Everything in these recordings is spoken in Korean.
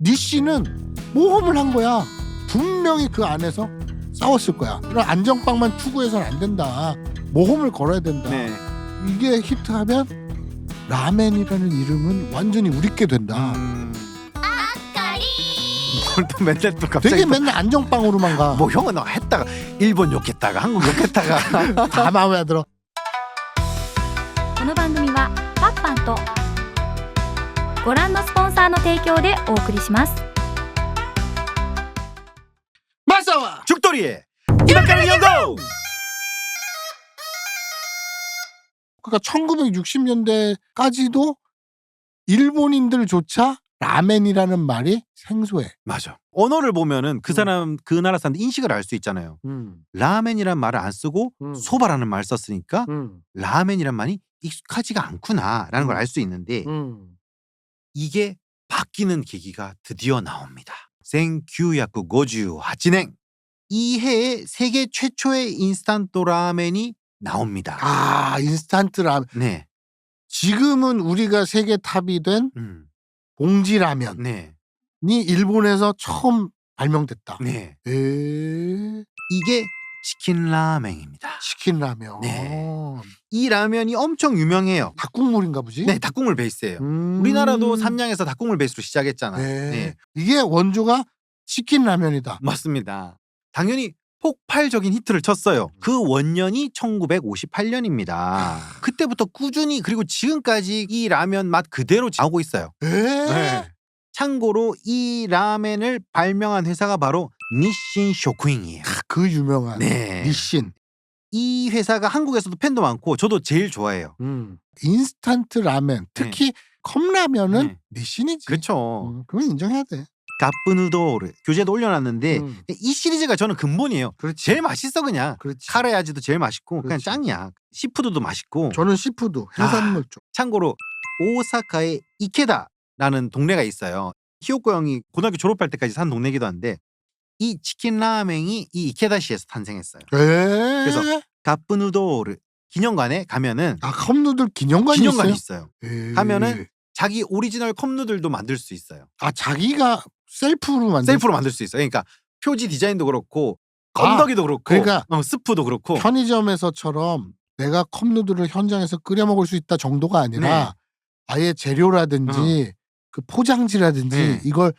니씨는 모험을 한 거야. 분명히 그 안에서 싸웠을 거야. 그런 안정빵만 추구해서는 안 된다. 모험을 걸어야 된다. 네. 이게 히트하면 라멘이라는 이름은 완전히 우리께 된다. 음. 뭘 또 맨날 또 갑자기 되게 또 맨날 안정빵으로만 가. 뭐 형은 어, 했다가 일본 욕했다가 한국 욕했다가 다 마음에 들어. この番組はパッパンと ご覧のスポンサーの提供でお送りします 마사와 죽돌이의 이만가는 연구. 그러니까 1960년대까지도 일본인들조차 라멘이라는 말이 생소해. 맞아. 언어를 보면은 그 음. 사람 그 나라 사람들 인식을 알 수 있잖아요. 라멘이란 말을 안 쓰고 음. 소바라는 말 썼으니까 음. 라멘이란 말이 익숙하지가 않구나라는 걸 알 수 있는데 음. 이게 바뀌는 계기가 드디어 나옵니다. 생규야쿠 고주 하치냉 이 해에 세계 최초의 인스턴트 라멘이 나옵니다. 아 인스턴트 라멘. 네, 지금은 우리가 세계 탑이 된 음, 봉지 라면이 네, 일본에서 처음 발명됐다. 네. 에 이게 치킨 라멘입니다. 치킨 라면. 네. 이 라면이 엄청 유명해요. 닭국물인가 보지? 네, 닭국물 베이스예요. 음. 우리나라도 삼양에서 닭국물 베이스로 시작했잖아요. 네. 네, 이게 원조가 치킨 라면이다. 맞습니다. 당연히 폭발적인 히트를 쳤어요. 그 원년이 1958년입니다. 그때부터 꾸준히 그리고 지금까지 이 라면 맛 그대로 나오고 있어요. 에? 네. 참고로 이 라멘을 발명한 회사가 바로 니신 쇼쿠잉이에요. 그 유명한 네. 니신. 이 회사가 한국에서도 팬도 많고 저도 제일 좋아해요. 음. 인스턴트 라멘, 특히 컵라면은 네. 니신이지. 그렇죠. 음, 그건 인정해야 돼. 가프누도르 교재도 올려놨는데 음, 이 시리즈가 저는 근본이에요. 그렇지. 제일 맛있어 그냥. 그렇지. 카레야지도 제일 맛있고 그냥 그렇지. 짱이야. 시푸드도 맛있고. 저는 시푸드, 해산물 쪽. 참고로 오사카의 이케다라는 동네가 있어요. 히오코 형이 고등학교 졸업할 때까지 산 동네이기도 한데 이 치킨 라멘이 이 이케다시에서 탄생했어요. 에? 그래서 가프누도르 기념관에 가면은 아 컵누들 기념관이 기념관이 있어요? 있어요. 에이. 가면은 자기 오리지널 컵누들도 만들 수 있어요. 아 자기가 셀프로 만든 셀프로 만들 수 있어요. 그러니까 표지 디자인도 그렇고 아, 건더기도 그렇고 그러니까 어, 스프도 그렇고 편의점에서처럼 내가 컵누들을 현장에서 끓여 먹을 수 있다 정도가 아니라 네. 아예 재료라든지 그 포장지라든지 네. 이걸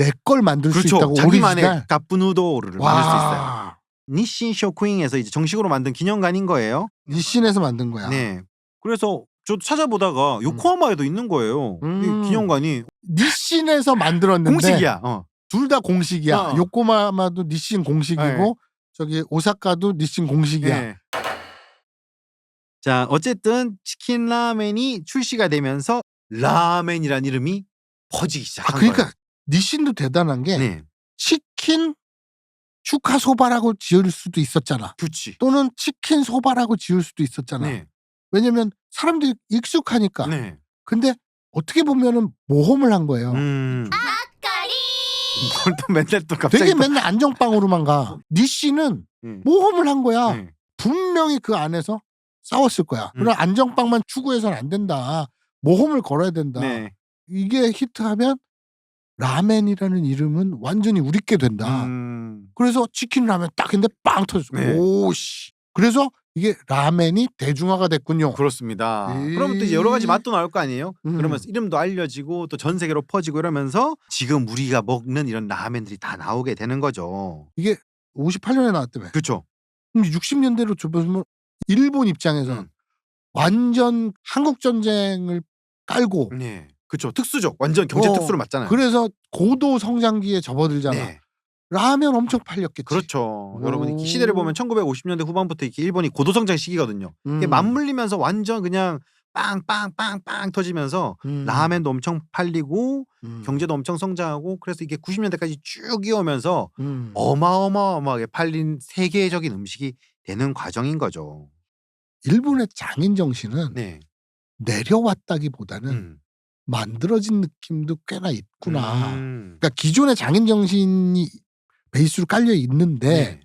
내 걸 만들 수 그렇죠. 있다고 자기만의 오리지널. 가프누도르를 만들 수 있어요. 와 니신 쇼쿠잉에서 이제 정식으로 만든 기념관인 거예요. 니신에서 만든 거야. 네. 그래서 저도 찾아보다가 요코하마에도 있는 거예요. 음. 이 기념관이 니신에서 만들었는데 공식이야. 어. 둘 다 공식이야. 어. 요코마마도 니신 공식이고 네. 저기 오사카도 니신 공식이야. 네. 자, 어쨌든 치킨 라멘이 출시가 되면서 라멘이란 이름이 퍼지기 아 시작한 그러니까 거예요. 니신도 대단한 게 네. 치킨 축하 소바라고 지을 수도 있었잖아. 그렇지. 또는 치킨 소바라고 지을 수도 있었잖아. 네. 왜냐면 사람들이 익숙하니까. 네. 근데 어떻게 보면은 모험을 한 거예요. 음. 뭘또 맨날 또 갑자기 되게 또- 맨날 안정빵으로만 가. 니 씨는 네. 모험을 한 거야. 네. 분명히 그 안에서 싸웠을 거야. 음. 그런 안정빵만 추구해서는 안 된다. 모험을 걸어야 된다. 네. 이게 히트하면 라멘이라는 이름은 완전히 우리께 된다. 음. 그래서 치킨 라면 딱 했는데 빵 터졌어. 네. 오씨. 그래서 이게 라멘이 대중화가 됐군요. 그렇습니다. 에이. 그러면 또 여러 가지 맛도 나올 거 아니에요? 음. 그러면서 이름도 알려지고 또 전 세계로 퍼지고 이러면서 지금 우리가 먹는 이런 라멘들이 다 나오게 되는 거죠. 58년에 나왔다며. 그렇죠. 그럼 60년대로 접어보면 일본 입장에서는 음. 완전 한국 전쟁을 깔고 네. 그렇죠. 특수죠. 완전 경제 어, 특수로 맞잖아요. 그래서 고도 성장기에 접어들잖아. 네. 라면 엄청 팔렸겠지. 그렇죠. 오. 여러분 이 시대를 보면 1950년대 후반부터 이렇게 일본이 고도 성장 시기거든요. 이게 음. 맞물리면서 완전 그냥 빵빵빵빵 터지면서 음. 라멘도 엄청 팔리고 음. 경제도 엄청 성장하고 그래서 이게 90년대까지 쭉 이어오면서 음. 어마어마하게 팔린 세계적인 음식이 되는 과정인 거죠. 일본의 장인 정신은 네. 내려왔다기보다는 음. 만들어진 느낌도 꽤나 있구나. 음. 그러니까 기존의 장인 정신이 베이스로 깔려 있는데 네.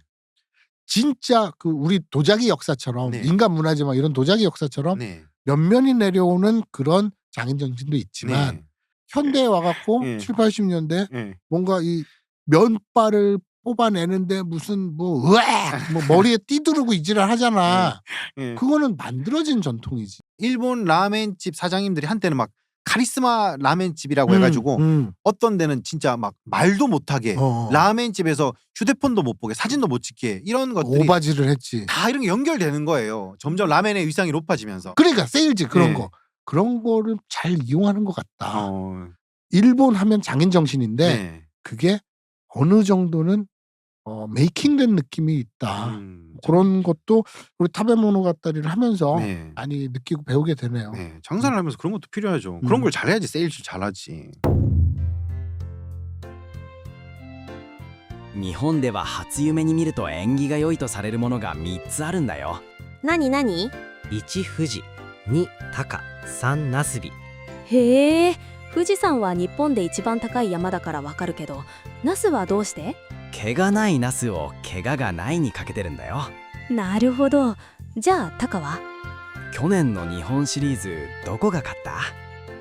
진짜 그 우리 도자기 역사처럼 네. 인간 문화지만 이런 도자기 역사처럼 네. 면면이 내려오는 그런 장인 정신도 있지만 네. 현대에 와갖고 예. 7, 80년대 예. 뭔가 이 면발을 뽑아내는데 무슨 뭐 으악 뭐 머리에 띠두르고 이지랄 하잖아. 예. 그거는 만들어진 전통이지. 일본 라멘집 사장님들이 한때는 막 카리스마 라멘 집이라고 음, 해가지고 음. 어떤 데는 진짜 막 말도 못하게 어. 라멘 집에서 휴대폰도 못 보게 사진도 못 찍게 이런 것들이 오바지를 했지. 다 이런 게 연결되는 거예요. 점점 라멘의 위상이 높아지면서. 그러니까 세일즈 그런 네. 거 그런 거를 잘 이용하는 것 같다. 어, 일본 하면 장인 정신인데 네. 그게 어느 정도는 어, 메이킹된 느낌이 있다. 음, 그런 것도 우리 타베모노가타리를 하면서 네. 많이 느끼고 배우게 되네요. 네. 장사를 하면서 그런 것도 필요하죠. 그런 음. 걸 잘해야지 세일즈 잘하지. 日本では初夢に見ると縁起が良いとされるものが3つあるんだよなになに1富士2高3ナスビへえ富士山は日本で一番高い山だからわかるけどナスはどうして 毛がないナスを怪我がないにかけてるんだよ。なるほど。じゃあタカは？去年の日本シリーズどこが勝った？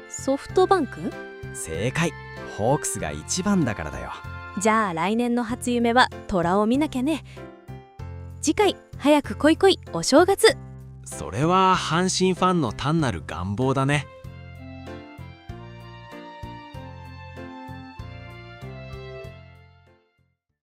ソフトバンク？正解。ホークスが一番だからだよ。じゃあ来年の初夢は虎を見なきゃね。次回早く来い来いお正月。それは阪神ファンの単なる願望だね